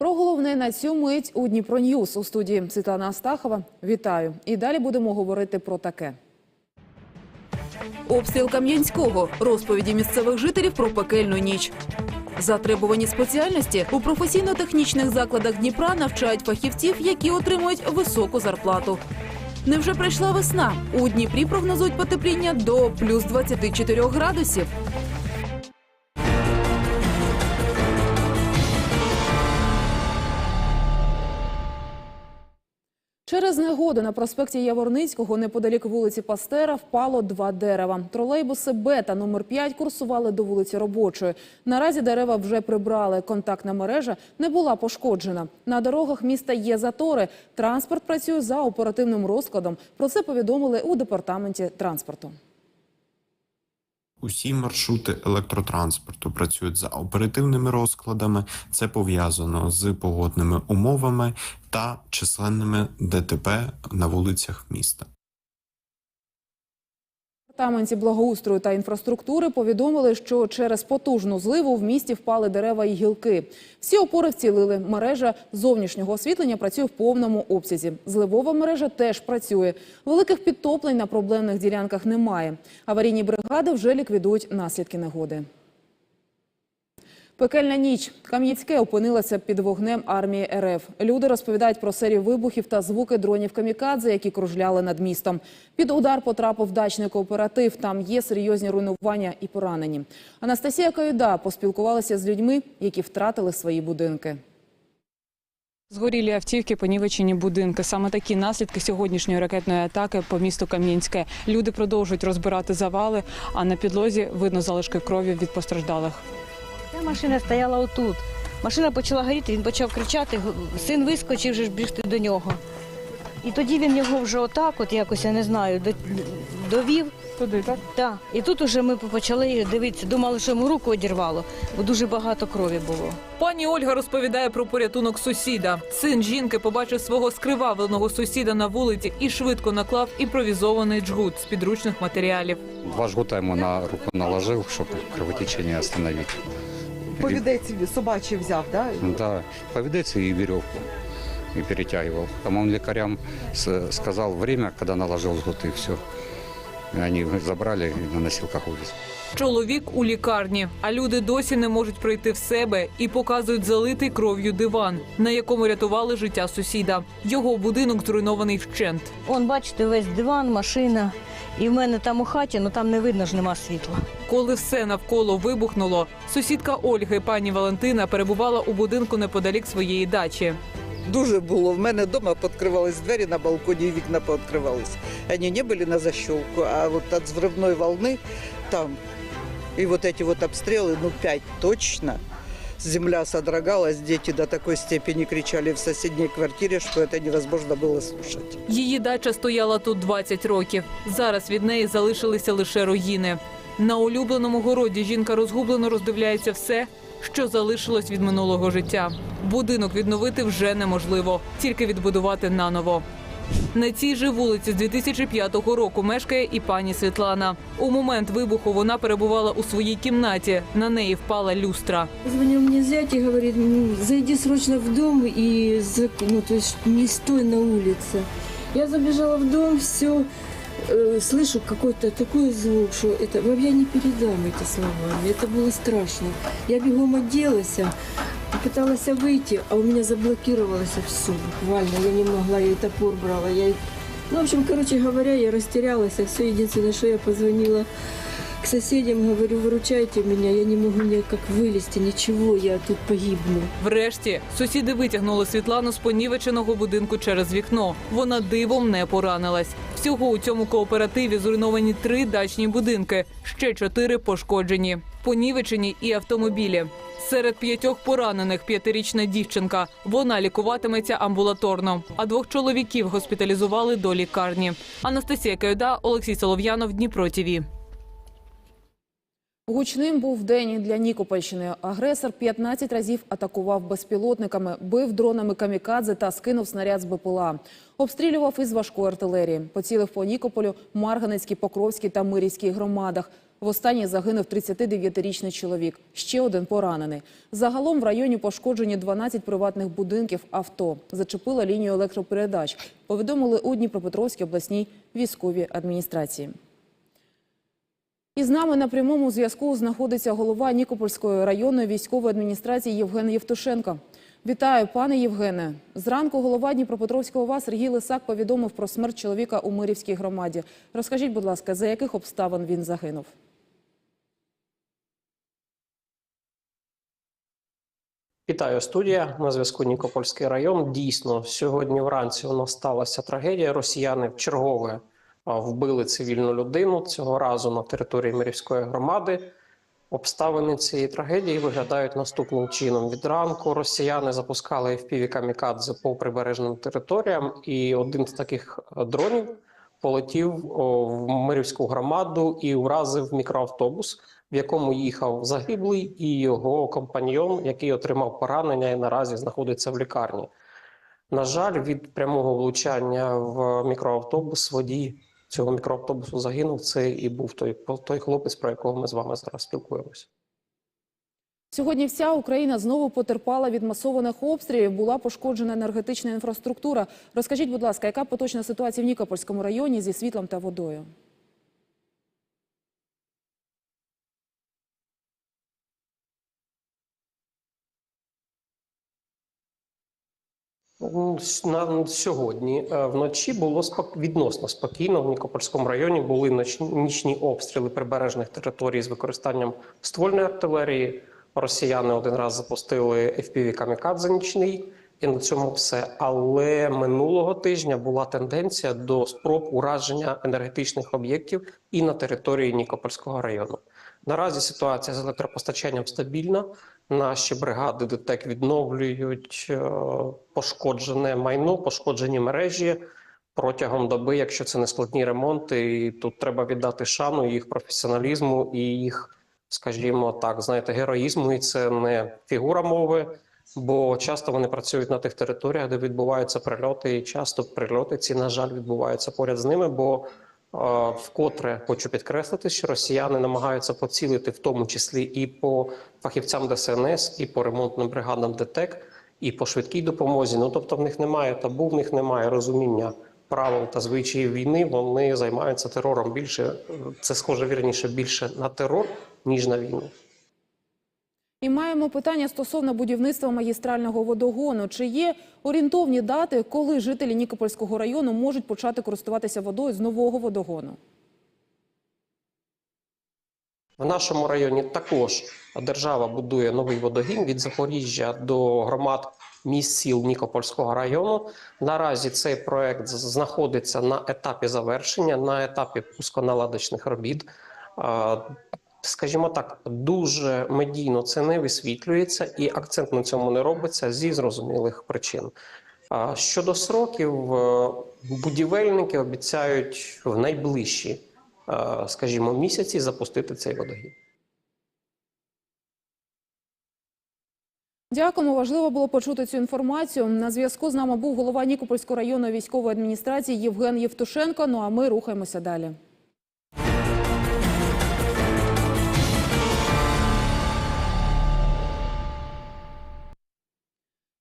Про головне на цю мить у Дніпро Ньюс у студії Світлана Астахова. Вітаю. І далі будемо говорити про таке. Обстріл Кам'янського. Розповіді місцевих жителів про пекельну ніч. Затребувані спеціальності у професійно-технічних закладах Дніпра навчають фахівців, які отримують високу зарплату. Невже прийшла весна? У Дніпрі прогнозують потепління до плюс 24 градусів. Через негоду на проспекті Яворницького неподалік вулиці Пастера впало два дерева. Тролейбуси Б та номер 5 курсували до вулиці Робочої. Наразі дерева вже прибрали. Контактна мережа не була пошкоджена. На дорогах міста є затори. Транспорт працює за оперативним розкладом. Про це повідомили у департаменті транспорту. Усі маршрути електротранспорту працюють за оперативними розкладами. Це пов'язано з погодними умовами та численними ДТП на вулицях міста. Департаменті благоустрою та інфраструктури повідомили, що через потужну зливу в місті впали дерева і гілки. Всі опори вцілили. Мережа зовнішнього освітлення працює в повному обсязі. Зливова мережа теж працює. Великих підтоплень на проблемних ділянках немає. Аварійні бригади вже ліквідують наслідки негоди. Пекельна ніч. Кам'янське опинилося під вогнем армії РФ. Люди розповідають про серію вибухів та звуки дронів камікадзе, які кружляли над містом. Під удар потрапив дачний кооператив. Там є серйозні руйнування і поранені. Анастасія Каюда поспілкувалася з людьми, які втратили свої будинки. Згорілі автівки, понівечені будинки. Саме такі наслідки сьогоднішньої ракетної атаки по місту Кам'янське. Люди продовжують розбирати завали, а на підлозі видно залишки крові від постраждалих. Ця машина стояла отут. Машина почала горіти, він почав кричати, син вискочив вже ж бігти до нього. І тоді він його вже отак, от якось, я не знаю, до- довів. Туди, так? Так. І тут уже ми почали дивитися, думали, що йому руку одірвало, бо дуже багато крові було. Пані Ольга розповідає про порятунок сусіда. Син жінки побачив свого скривавленого сусіда на вулиці і швидко наклав імпровізований джгут з підручних матеріалів. Два жгута ему на руку наложил, чтобы кровотечение остановить. Повідець собачий взяв, да? Да, поведется и веревку и перетягивал. Там он лекарям сказал время, когда наложил жгут, и все. Они забрали и на носилках увезли. Чоловік у лікарні, а люди досі не можуть прийти в себе і показують залитий кров'ю диван, на якому рятували життя сусіда. Його будинок зруйнований вщент. Он, бачите, весь диван, машина. І в мене там у хаті, ну там не видно ж нема світла. Коли все навколо вибухнуло, сусідка Ольги, пані Валентина, перебувала у будинку неподалік своєї дачі. Дуже було. В мене вдома відкривались двері на балконі, і вікна пооткривались. Вони не були на защелку, а вот от взрывной волны там и вот эти вот обстрелы, ну пять точно. Земля содрогалась, дети до такой степени кричали в соседней квартире, что это невозможно было слушать. Її дача стояла тут 20 років. Зараз від неї залишилися лише руїни. На улюбленому городі жінка розгублено роздивляється все, що залишилось від минулого життя. Будинок відновити вже неможливо, тільки відбудувати наново. На цій же вулиці з 2005 року мешкає і пані Світлана. У момент вибуху вона перебувала у своїй кімнаті. На неї впала люстра. Звонил мне зять и говорит, «Ну, зайди срочно в дом и зак- ну, то есть не стой на улице. Я забежала в дом, все, слышу какой-то такой звук, что это вам я не передам эти словами. Это было страшно. Я бегом оделась, пыталась выйти, а у меня заблокировалось все буквально. Я не могла, я и топор брала. Я... и- Ну, в общем, короче говоря, я растерялась. Все единственное, что я позвонила к соседям, говорю, выручайте меня, я не могу никак вылезти, ничего, я тут погибну. Врешті сусіди витягнули Світлану з понівеченого будинку через вікно. Вона дивом не поранилась. Всього у цьому кооперативі зруйновані три дачні будинки, ще чотири пошкоджені, понівечені і автомобілі. Серед п'ятьох поранених п'ятирічна дівчинка. Вона лікуватиметься амбулаторно. А двох чоловіків госпіталізували до лікарні. Анастасія Кайда, Олексій Солов'янов, Дніпро ТІВІ. Гучним був день для Нікопольщини. Агресор 15 разів атакував безпілотниками, бив дронами камікадзе та скинув снаряд з БПЛА. Обстрілював із важкої артилерії. Поцілив по Нікополю, Марганецькій, Покровській та Мирівській громадах. В останній загинув 39-річний чоловік. Ще один поранений. Загалом в районі пошкоджені 12 приватних будинків, авто. Зачепила лінію електропередач. Повідомили у Дніпропетровській обласній військовій адміністрації. І з нами на прямому зв'язку знаходиться голова Нікопольської районної військової адміністрації Євген Євтушенко. Вітаю, пане Євгене. Зранку голова Дніпропетровського ОВА Сергій Лисак повідомив про смерть чоловіка у Мирівській громаді. Розкажіть, будь ласка, за яких обставин він загинув? Вітаю, студія. На зв'язку Нікопольський район. Дійсно, сьогодні вранці у нас сталася трагедія. Росіяни в чергове вбили цивільну людину цього разу на території Мирівської громади. Обставини цієї трагедії виглядають наступним чином. Від ранку росіяни запускали fpv камікадзе по прибережним територіям, і один з таких е, дронів полетів в Мирівську громаду і вразив мікроавтобус, в якому їхав загиблий і його компаньйон, який отримав поранення і наразі знаходиться в лікарні. На жаль, від прямого влучання в мікроавтобус водій цього мікроавтобусу загинув. Це і був той, той хлопець, про якого ми з вами зараз спілкуємося. Сьогодні вся Україна знову потерпала від масованих обстрілів. Була пошкоджена енергетична інфраструктура. Розкажіть, будь ласка, яка поточна ситуація в Нікопольському районі зі світлом та водою? На сьогодні е, вночі було відносно спокійно. В Нікопольському районі були нічні обстріли прибережних територій з використанням ствольної артилерії. Росіяни один раз запустили fpv камікадзе нічний, і на цьому все. Але минулого тижня була тенденція до спроб ураження енергетичних об'єктів і на території Нікопольського району. Наразі ситуація з електропостачанням стабільна. Наші бригади ДТЕК відновлюють е, пошкоджене майно, пошкоджені мережі протягом доби, якщо це не складні ремонти. І тут треба віддати шану їх професіоналізму і їх, скажімо так, знаєте, героїзму. І це не фігура мови, бо часто вони працюють на тих територіях, де відбуваються прильоти, і часто прильоти ці, на жаль, відбуваються поряд з ними. бо Вкотре хочу підкреслити, що росіяни намагаються поцілити в тому числі і по фахівцям ДСНС, і по ремонтним бригадам ДТЕК, і по швидкій допомозі. Ну тобто, в них немає табу, в них немає розуміння правил та звичаїв війни. Вони займаються терором більше. е, Це схоже вірніше більше на терор ніж на війну. І маємо питання стосовно будівництва магістрального водогону. Чи є орієнтовні дати, коли жителі Нікопольського району можуть почати користуватися водою з нового водогону? В нашому районі також держава будує новий водогін від Запоріжжя до громад міст сіл Нікопольського району. Наразі цей проект знаходиться на етапі завершення, на етапі пусконаладочних робіт. Скажімо так, дуже медійно це не висвітлюється, і акцент на цьому не робиться зі зрозумілих причин. Щодо сроків, е, будівельники обіцяють в найближчі, е, скажімо, місяці запустити цей водогін. Дякуємо. Важливо було почути цю інформацію. На зв'язку з нами був голова Нікопольської районної військової адміністрації Євген Євтушенко. Ну а ми рухаємося далі.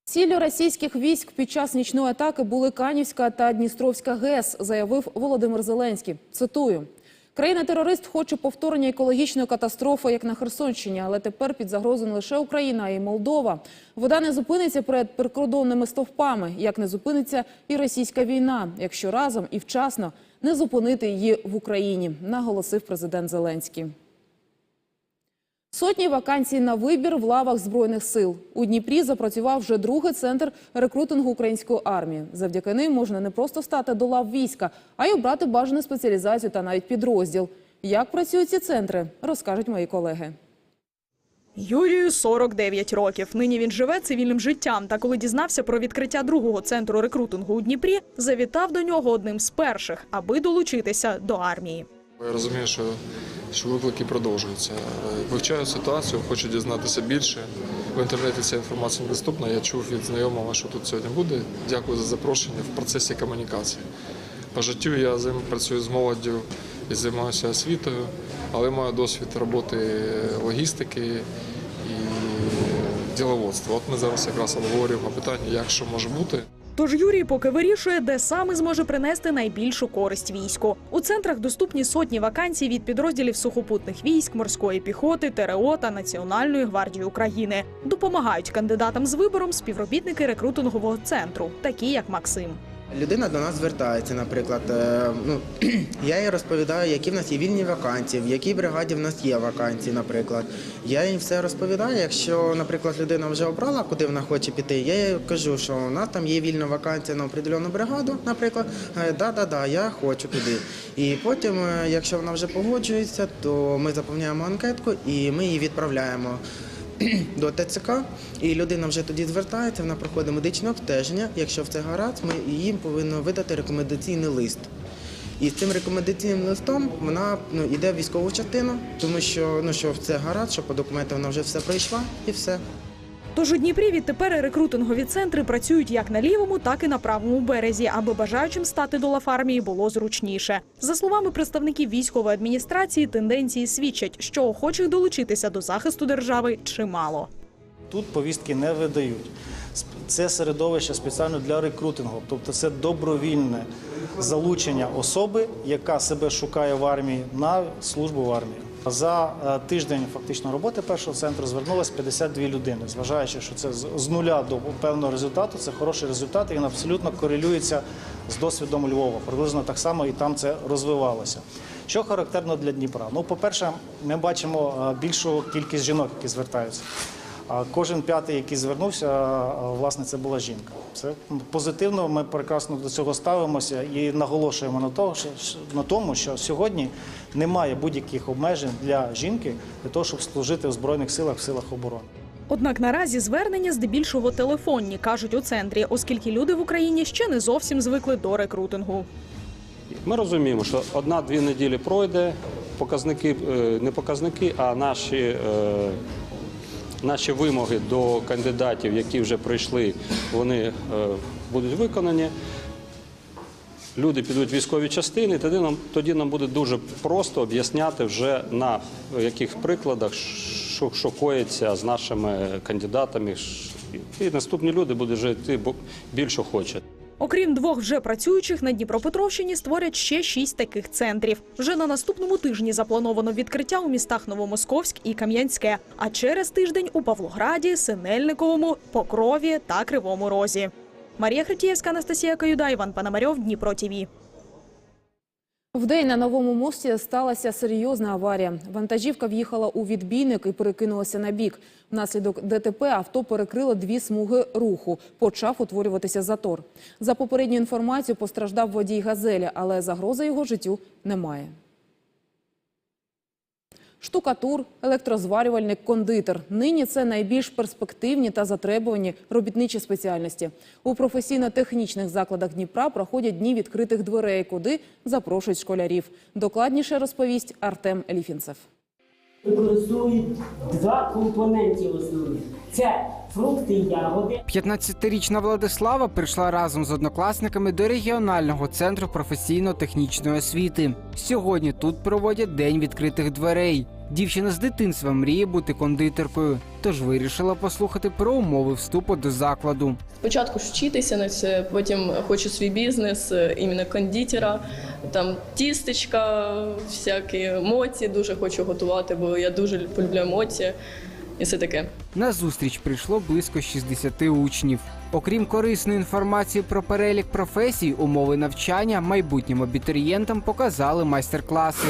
Ціллю російських військ під час нічної атаки були Канівська та Дністровська ГЕС, заявив Володимир Зеленський. Цитую. Країна-терорист хоче повторення екологічної катастрофи, як на Херсонщині, але тепер під загрозою не лише Україна, а й Молдова. Вода не зупиниться перед прикордонними стовпами, як не зупиниться і російська війна, якщо разом і вчасно не зупинити її в Україні, наголосив президент Зеленський. Сотні вакансій на вибір в лавах збройних сил у Дніпрі запрацював вже другий центр рекрутингу української армії. Завдяки ним можна не просто стати до лав війська, а й обрати бажану спеціалізацію та навіть підрозділ. Як працюють ці центри, розкажуть мої колеги. Юрію 49 років. Нині він живе цивільним життям. Та коли дізнався про відкриття другого центру рекрутингу у Дніпрі, завітав до нього одним з перших, аби долучитися до армії. Я розумію, що, що виклики продовжуються. Вивчаю ситуацію, хочу дізнатися більше. В інтернеті ця інформація недоступна. Я чув від знайомого, що тут сьогодні буде. Дякую за запрошення в процесі комунікації. По життю я працюю з молоддю і займаюся освітою. але маю досвід роботи логістики і діловодства. От ми зараз якраз обговорюємо питання, як що може бути. Тож Юрій поки вирішує, де саме зможе принести найбільшу користь війську. У центрах доступні сотні вакансій від підрозділів сухопутних військ, морської піхоти, ТРО та Національної гвардії України. Допомагають кандидатам з вибором співробітники рекрутингового центру, такі як Максим. Людина до нас звертається, наприклад. е, Ну, я їй розповідаю, які в нас є вільні вакансії, в якій бригаді в нас є вакансії, наприклад. Я їй все розповідаю. Якщо, наприклад, людина вже обрала, куди вона хоче піти, я їй кажу, що у нас там є вільна вакансія на определену бригаду, наприклад. Е, Да, да, да, я хочу туди. І потім, е, якщо вона вже погоджується, то ми заповняємо анкетку і ми її відправляємо до ТЦК, і людина вже тоді звертається, вона проходить медичне обстеження. Якщо все гаразд, ми їм повинні видати рекомендаційний лист. І з цим рекомендаційним листом вона ну, йде в військову частину, тому що ну що все гаразд, що по документам вона вже все пройшла і все. Тож у Дніпрі відтепер рекрутингові центри працюють як на лівому, так і на правому березі, аби бажаючим стати до лав армії було зручніше. За словами представників військової адміністрації, тенденції свідчать, що охочих долучитися до захисту держави чимало. Тут повістки не видають. Це середовище спеціально для рекрутингу, тобто це добровільне залучення особи, яка себе шукає в армії на службу в армії. За е, тиждень фактично роботи першого центру звернулось 52 людини. Зважаючи, що це з- з нуля до певного результату, це хороший результат, і він абсолютно корелюється з досвідом Львова. Приблизно так само і там це розвивалося. Що характерно для Дніпра? Ну, по-перше, ми бачимо е, більшу кількість жінок, які звертаються. А кожен п'ятий, який звернувся, власне, це була жінка. Це позитивно. Ми прекрасно до цього ставимося і наголошуємо на того, на тому, що сьогодні немає будь-яких обмежень для жінки для того, щоб служити в збройних силах в силах оборони. Однак наразі звернення здебільшого телефонні кажуть у центрі, оскільки люди в Україні ще не зовсім звикли до рекрутингу. Ми розуміємо, що одна-дві неділі пройде, показники е, не показники, а наші, е, наші вимоги до кандидатів, які вже прийшли, вони е, будуть виконані. Люди підуть в військові частини, тоді нам, тоді нам буде дуже просто об'ясняти вже на яких прикладах, що, що коїться з нашими кандидатами. І наступні люди будуть жити бо- більш охоче. Окрім двох вже працюючих на Дніпропетровщині створять ще шість таких центрів. Вже на наступному тижні заплановано відкриття у містах Новомосковськ і Кам'янське, а через тиждень у Павлограді, Синельниковому, Покрові та Кривому Розі. Марія Хретієвська, Анастасія Каюда, Іван Пономарьов, Дніпро ТІВІ. Вдень на новому мості сталася серйозна аварія. Вантажівка в'їхала у відбійник і перекинулася на бік. Внаслідок ДТП авто перекрило дві смуги руху. Почав утворюватися затор. За попередню інформацію постраждав водій газелі, але загрози його життю немає. Штукатур, електрозварювальник, кондитер. Нині це найбільш перспективні та затребувані робітничі спеціальності. У професійно-технічних закладах Дніпра проходять дні відкритих дверей, куди запрошують школярів. Докладніше розповість Артем Еліфінцев. Використовують два компоненти основних: це фрукти і ягоди. 15-річна Владислава прийшла разом з однокласниками до регіонального центру професійно-технічної освіти. Сьогодні тут проводять день відкритих дверей. Дівчина з дитинства мріє бути кондитеркою, тож вирішила послухати про умови вступу до закладу. Спочатку вчитися на це, потім хочу свій бізнес, е, іменно кондитера, там тістечка, всякі моці дуже хочу готувати, бо я дуже полюбляю моці і все таке. На зустріч прийшло близько 60 учнів. Окрім корисної інформації про перелік професій, умови навчання майбутнім абітурієнтам показали майстер-класи.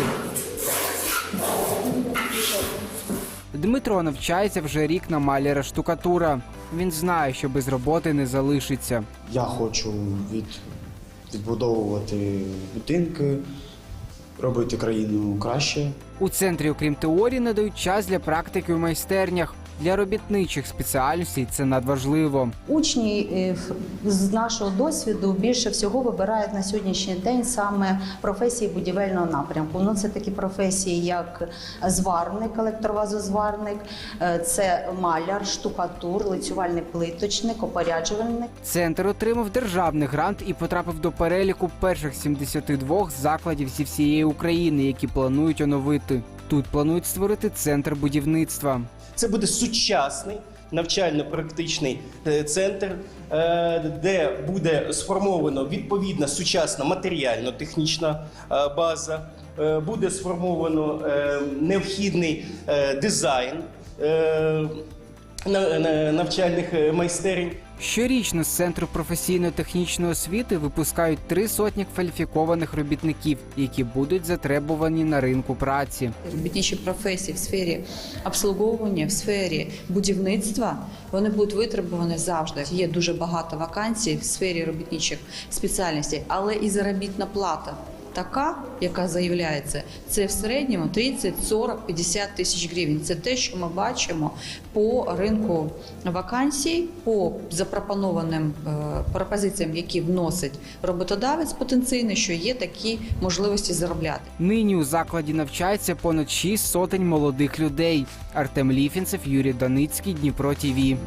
Дмитро навчається вже рік на маляра штукатура. Він знає, що без роботи не залишиться. Я хочу від, відбудовувати будинки, робити країну краще. У центрі, окрім теорії, надають час для практики в майстернях. Для робітничих спеціальностей це надважливо. Учні е, з нашого досвіду більше всього вибирають на сьогоднішній день саме професії будівельного напрямку. Ну це такі професії, як зварник, електровазозварник, е, це маляр, штукатур, лицювальний плиточник, опоряджувальник. Центр отримав державний грант і потрапив до переліку перших 72 закладів зі всієї України, які планують оновити. Тут планують створити центр будівництва. Це буде сучасний навчально-практичний е, центр, е, де буде сформовано відповідна сучасна матеріально-технічна е, база, буде сформовано необхідний дизайн навчальних е, майстерень. Щорічно з центру професійно-технічної освіти випускають три сотні кваліфікованих робітників, які будуть затребувані на ринку праці. робітничі професії в сфері обслуговування, в сфері будівництва вони будуть витребувані завжди. Є дуже багато вакансій в сфері робітничих спеціальностей, але і заробітна плата. Така, яка заявляється, це в середньому 30, 40, 50 тисяч гривень. Це те, що ми бачимо по ринку вакансій, по запропонованим е, пропозиціям, які вносить роботодавець потенційний, що є такі можливості заробляти. Нині у закладі навчається понад шість сотень молодих людей. Артем Ліфінцев, Юрій Даницький, Дніпро ТІВІ.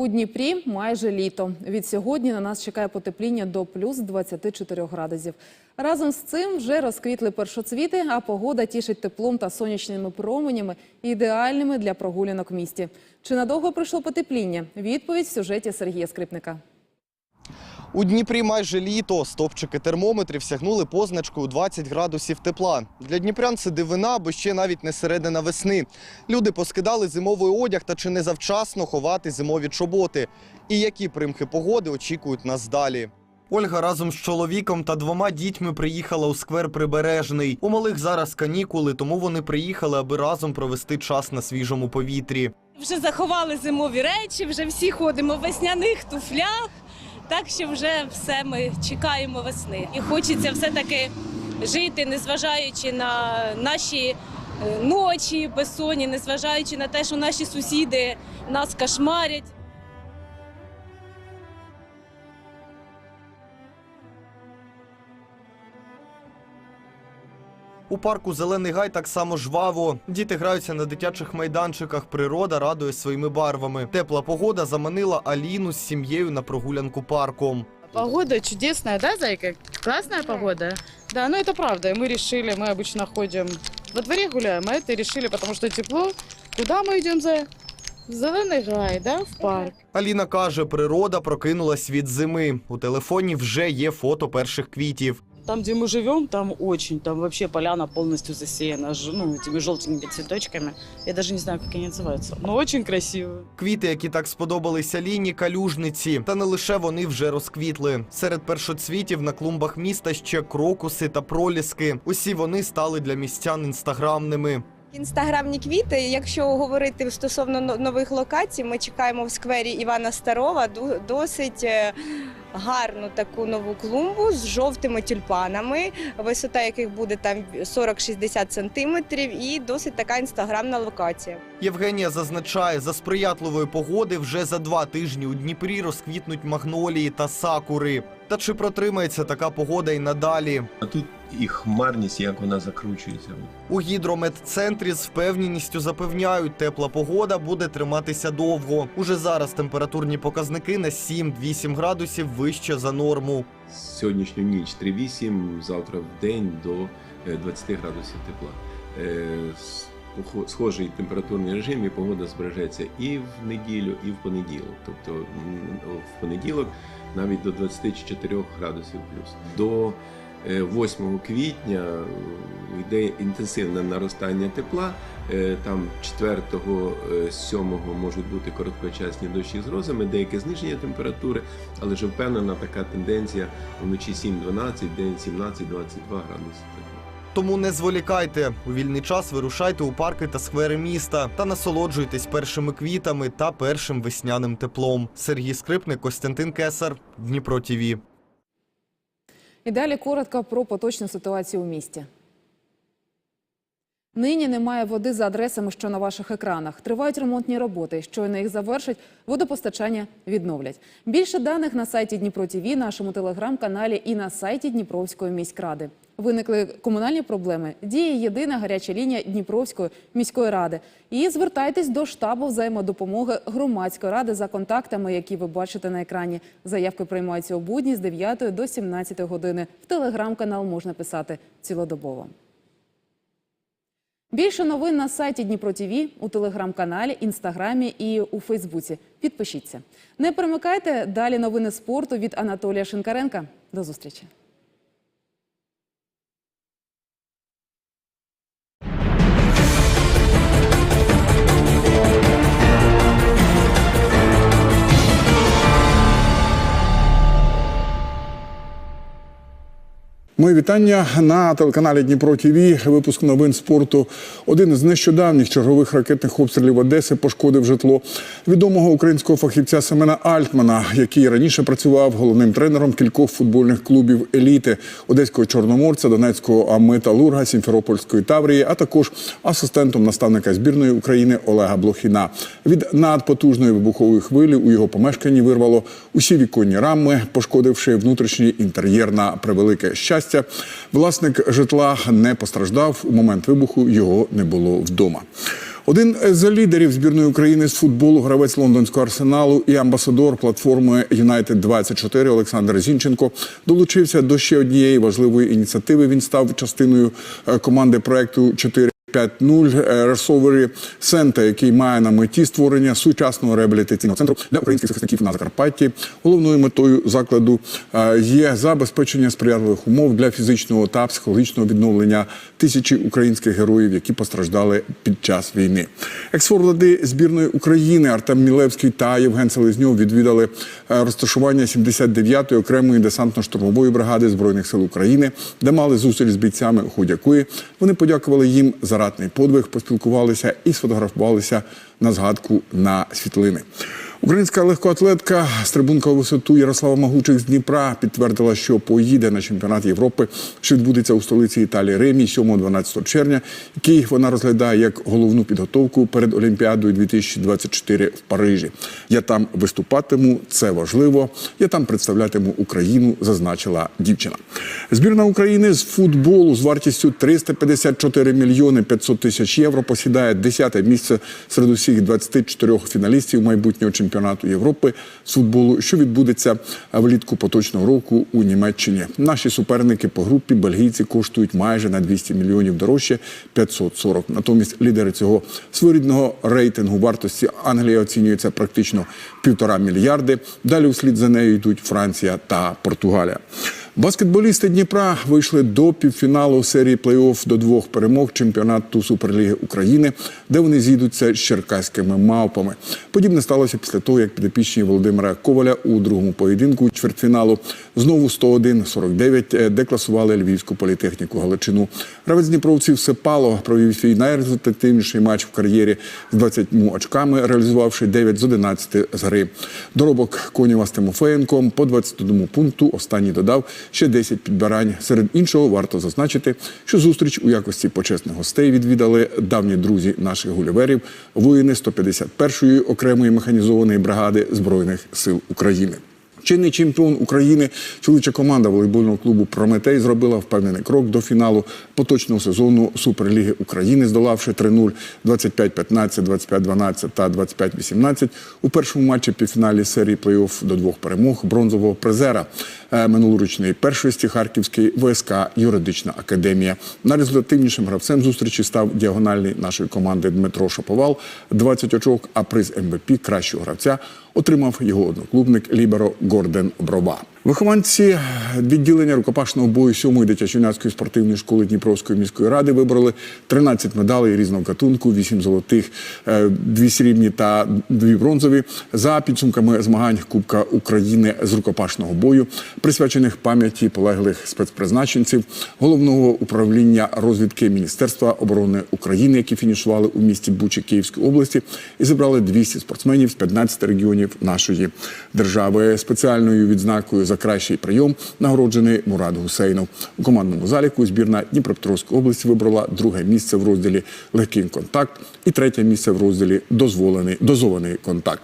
У Дніпрі майже літо. Від сьогодні на нас чекає потепління до плюс 24 градусів. Разом з цим вже розквітли першоцвіти, а погода тішить теплом та сонячними променями, ідеальними для прогулянок в місті. Чи надовго прийшло потепління? Відповідь в сюжеті Сергія Скрипника. У Дніпрі майже літо. Стопчики термометрів сягнули позначкою 20 градусів тепла. Для дніпрян це дивина, бо ще навіть не середина весни. Люди поскидали зимовий одяг та чи не завчасно ховати зимові чоботи. І які примхи погоди очікують нас далі. Ольга разом з чоловіком та двома дітьми приїхала у сквер Прибережний. У малих зараз канікули, тому вони приїхали, аби разом провести час на свіжому повітрі. Вже заховали зимові речі, вже всі ходимо в весняних туфлях. Так що вже все ми чекаємо весни. І хочеться все-таки жити, незважаючи на наші е, ночі безсонні, незважаючи на те, що наші сусіди нас кошмарять. У парку Зелений гай так само жваво. Діти граються на дитячих майданчиках. Природа радує своїми барвами. Тепла погода заманила Аліну з сім'єю на прогулянку парком. Погода чудесная, да, зайка? Классная погода? Да, ну это правда. Мы решили, мы обычно ходим во дворе гуляем, а это решили, потому что тепло. Куда мы идем, за? В Зеленый гай, да, в парк. Аліна каже, природа прокинулась від зими. У телефоні вже є фото перших квітів. Там, где мы живем, там очень, там вообще поляна полностью засеяна, ж- ну, этими желтенькими цветочками. Я даже не знаю, как они называются, но очень красиво. Квіти, які так сподобалися Ліні, калюжниці. Та не лише вони вже розквітли. Серед першоцвітів на клумбах міста ще крокуси та проліски. Усі вони стали для містян інстаграмними. Інстаграмні квіти. Якщо говорити стосовно но- нових локацій, ми чекаємо в сквері Івана Старова ду- досить е, гарну таку нову клумбу з жовтими тюльпанами, висота яких буде там 40-60 сантиметрів, і досить така інстаграмна локація. Євгенія зазначає, за сприятливої погоди вже за два тижні у Дніпрі розквітнуть магнолії та сакури. Та чи протримається така погода й надалі? А тут і хмарність, як вона закручується. У гідрометцентрі з впевненістю запевняють, тепла погода буде триматися довго. Уже зараз температурні показники на 7-8 градусів вище за норму. Сьогоднішню ніч 3-8, завтра в день до е, 20 градусів тепла. Е, Схожий температурний режим і погода збережеться і в неділю, і в понеділок. Тобто в понеділок навіть до 24 градусів плюс. До е, 8 квітня е, йде інтенсивне наростання тепла. Е, Там 4-го, е, 7-го можуть бути короткочасні дощі з грозами, деяке зниження температури, але вже впевнена така тенденція вночі 7-12, день 17-22 градуси. Тому не зволікайте. У вільний час вирушайте у парки та сквери міста та насолоджуйтесь першими квітами та першим весняним теплом. Сергій Скрипник, Костянтин Кесар, Дніпро ТІВІ. І далі коротко про поточну ситуацію у місті. Нині немає води за адресами, що на ваших екранах. Тривають ремонтні роботи. Щойно їх завершать, водопостачання відновлять. Більше даних на сайті Дніпро ТІВІ, нашому телеграм-каналі і на сайті Дніпровської міськради. Виникли комунальні проблеми. Діє єдина гаряча лінія Дніпровської міської ради. І звертайтесь до штабу взаємодопомоги громадської ради за контактами, які ви бачите на екрані. Заявки приймаються у будні з 9 до 17 години. В телеграм-канал можна писати цілодобово. Більше новин на сайті Дніпро ТІВІ, у телеграм-каналі, інстаграмі і у Фейсбуці. Підпишіться. Не перемикайте далі новини спорту від Анатолія Шинкаренка. До зустрічі. Мої вітання на телеканалі Дніпро ТІВІ. Випуск новин спорту. Один із нещодавніх чергових ракетних обстрілів Одеси пошкодив житло відомого українського фахівця Семена Альтмана, який раніше працював головним тренером кількох футбольних клубів еліти одеського чорноморця, донецького металурга, Сімферопольської Таврії, а також асистентом наставника збірної України Олега Блохіна. Від надпотужної вибухової хвилі у його помешканні вирвало усі віконні рами, пошкодивши внутрішній інтер'єр на превелике щастя. Власник житла не постраждав. У момент вибуху його не було вдома. Один з лідерів збірної України з футболу, гравець лондонського арсеналу і амбасадор платформи United 24 Олександр Зінченко долучився до ще однієї важливої ініціативи. Він став частиною е, команди проекту 4 5.0 Recovery Center, який має на меті створення сучасного реабілітаційного центру для українських захисників на Закарпатті. Головною метою закладу е, є забезпечення сприятливих умов для фізичного та психологічного відновлення тисячі українських героїв, які постраждали під час війни. Ексфорварди збірної України Артем Мілевський та Євген Селезньов відвідали е, розташування 79-ї окремої десантно-штурмової бригади збройних сил України, де мали зустріч з бійцями, у ході якої вони подякували їм за ратний подвиг, поспілкувалися і сфотографувалися на згадку на світлини. Українська легкоатлетка стрибунка у висоту Ярослава Магучих з Дніпра підтвердила, що поїде на чемпіонат Європи, що відбудеться у столиці Італії Римі 7-12 червня, який вона розглядає як головну підготовку перед Олімпіадою 2024 в Парижі. Я там виступатиму, це важливо. Я там представлятиму Україну, зазначила дівчина. Збірна України з футболу з вартістю 354 мільйони 500 тисяч євро посідає 10 місце серед усіх 24 фіналістів майбутнього чемпіонату Європи з футболу, що відбудеться влітку поточного року у Німеччині. Наші суперники по групі бельгійці коштують майже на 200 мільйонів дорожче 540. Натомість лідери цього своєрідного рейтингу вартості Англія оцінюється практично півтора мільярди. Далі вслід за нею йдуть Франція та Португалія. Баскетболісти Дніпра вийшли до півфіналу серії плей-офф до двох перемог чемпіонату Суперліги України, де вони зійдуться з черкаськими мавпами. Подібне сталося після того, як підопічні Володимира Коваля у другому поєдинку чвертьфіналу знову 101-49 декласували Львівську політехніку Галичину. Гравець Дніпровців Сепало провів свій найрезультативніший матч в кар'єрі з 20 очками, реалізувавши 9 з 11 з гри. Доробок Конєва з Тимофеєнком по 21 пункту останній додав ще 10 підбирань. Серед іншого варто зазначити, що зустріч у якості почесних гостей відвідали давні друзі наших гуліверів, воїни 151-ї окремої механізованої бригади збройних сил України. Чинний чемпіон України, чоловіча команда волейбольного клубу Прометей зробила впевнений крок до фіналу поточного сезону Суперліги України, здолавши 3-0, 25-15, 25-12 та 25-18 у першому матчі півфіналі серії плей-офф до двох перемог бронзового призера. Е, минулорічної першості Харківської ВСК Юридична академія. Найрезультативнішим гравцем зустрічі став діагональний нашої команди Дмитро Шаповал, 20 очок, а приз МВП кращого гравця отримав його одноклубник Ліберо Горден Брова. Вихованці відділення рукопашного бою 7-ї дитячо-юнацької спортивної школи Дніпровської міської ради вибрали 13 медалей різного гатунку, 8 золотих, 2 срібні та 2 бронзові за підсумками змагань Кубка України з рукопашного бою, присвячених пам'яті полеглих спецпризначенців головного управління розвідки Міністерства оборони України, які фінішували у місті Бучі Київської області, і зібрали 200 спортсменів з 15 регіонів нашої держави. Спеціальною відзнакою за кращий прийом нагороджений Мурат Гусейнов. У командному заліку збірна Дніпропетровської області вибрала друге місце в розділі легкий контакт і третє місце в розділі дозволений дозований контакт.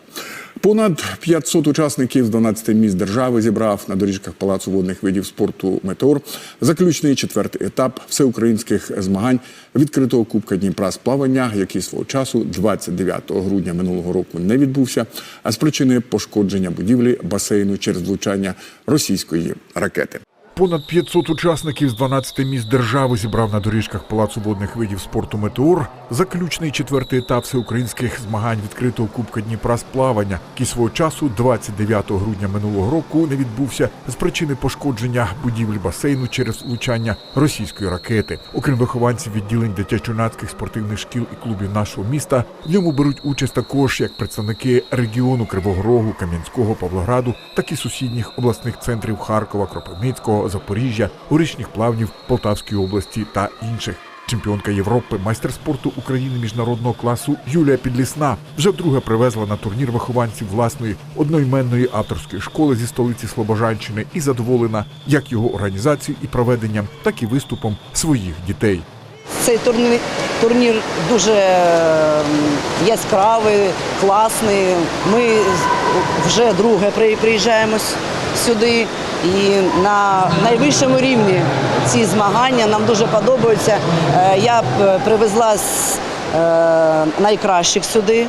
Понад 500 учасників з 12 міст держави зібрав на доріжках палацу водних видів спорту Метеор заключний четвертий етап всеукраїнських змагань відкритого кубка Дніпра з плавання, який свого часу 29 грудня минулого року не відбувся, а з причини пошкодження будівлі басейну через влучання російської ракети. Понад 500 учасників з 12 міст держави зібрав на доріжках Палацу водних видів спорту Метеор заключний четвертий етап всеукраїнських змагань відкритого Кубка Дніпра з плавання, який свого часу 29 грудня минулого року не відбувся з причини пошкодження будівлі басейну через влучання російської ракети. Окрім вихованців відділень дитячо-юнацьких спортивних шкіл і клубів нашого міста, в ньому беруть участь також як представники регіону Кривого Рогу, Кам'янського, Павлограду, так і сусідніх обласних центрів Харкова, Кропивницького, Запоріжжя, Горішніх Плавнів, Полтавської області та інших. Чемпіонка Європи, майстер спорту України міжнародного класу Юлія Підлісна вже вдруге привезла на турнір вихованців власної одноіменної авторської школи зі столиці Слобожанщини і задоволена як його організацією і проведенням, так і виступом своїх дітей. Цей турнір, турнір дуже яскравий, класний. Ми вже друге при- приїжджаємо сюди. І на найвищому рівні ці змагання нам дуже подобаються. Е, Я б привезла з е, найкращих сюди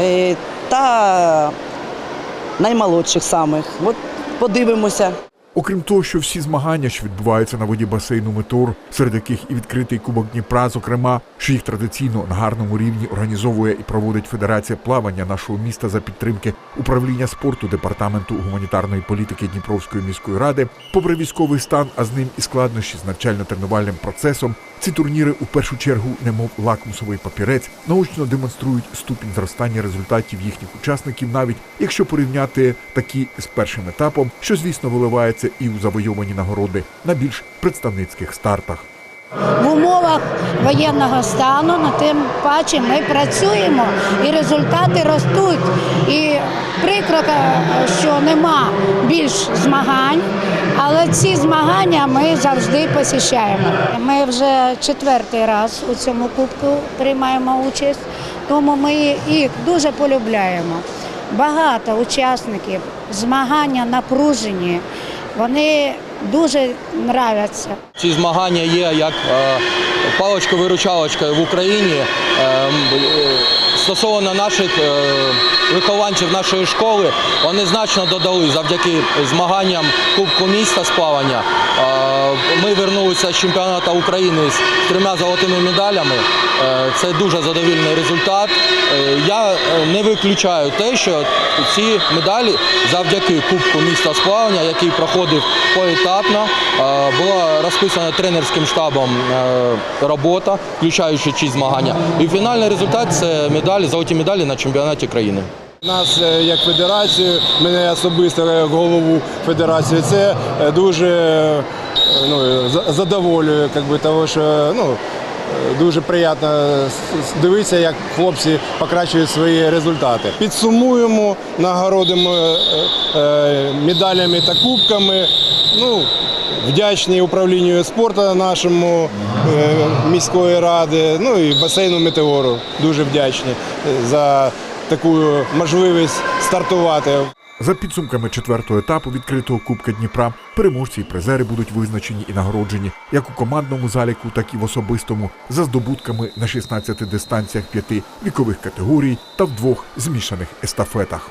е, та наймолодших самих. От подивимося. Окрім того, що всі змагання, що відбуваються на воді басейну Метур, серед яких і відкритий Кубок Дніпра, зокрема, що їх традиційно на гарному рівні організовує і проводить Федерація плавання нашого міста за підтримки управління спорту департаменту гуманітарної політики Дніпровської міської ради, попри військовий стан, а з ним і складнощі з навчально-тренувальним процесом, ці турніри у першу чергу, немов лакмусовий папірець, наочно демонструють ступінь зростання результатів їхніх учасників, навіть якщо порівняти такі з першим етапом, що звісно виливається і у завойовані нагороди на більш представницьких стартах. В умовах воєнного стану, на тим паче ми працюємо і результати ростуть. І прикро, е, що нема більш змагань, але ці змагання ми завжди посіщаємо. Ми вже четвертий раз у цьому кубку приймаємо участь, тому ми їх дуже полюбляємо. Багато учасників, змагання напружені, вони дуже нравляться. Ці змагання є як е, паличко-виручалочка в Україні. Е, е, Стосовно наших вихованців нашої школи, вони значно додали завдяки змаганням Кубку міста з Ми вернулися з чемпіонату України з трьома золотими медалями. Це дуже задовільний результат. Я не виключаю те, що ці медалі завдяки Кубку міста з який проходив поетапно, е, була розписана тренерським штабом е, робота, включаючи ці змагання. І фінальний результат це медалі, золоті медалі на чемпіонаті країни. Нас е, як федерацію, мене особисто як голову федерації, це дуже ну, задоволює, би, того, що ну, дуже приємно дивитися, як хлопці покращують свої результати. Підсумуємо, нагородимо медалями та кубками. Ну, Вдячні управлінню спорту нашому е, міської ради, ну і басейну Метеору. Дуже вдячні е, за таку можливість стартувати. За підсумками четвертого етапу відкритого Кубка Дніпра переможці і призери будуть визначені і нагороджені як у командному заліку, так і в особистому за здобутками на 16 дистанціях п'яти вікових категорій та в двох змішаних естафетах.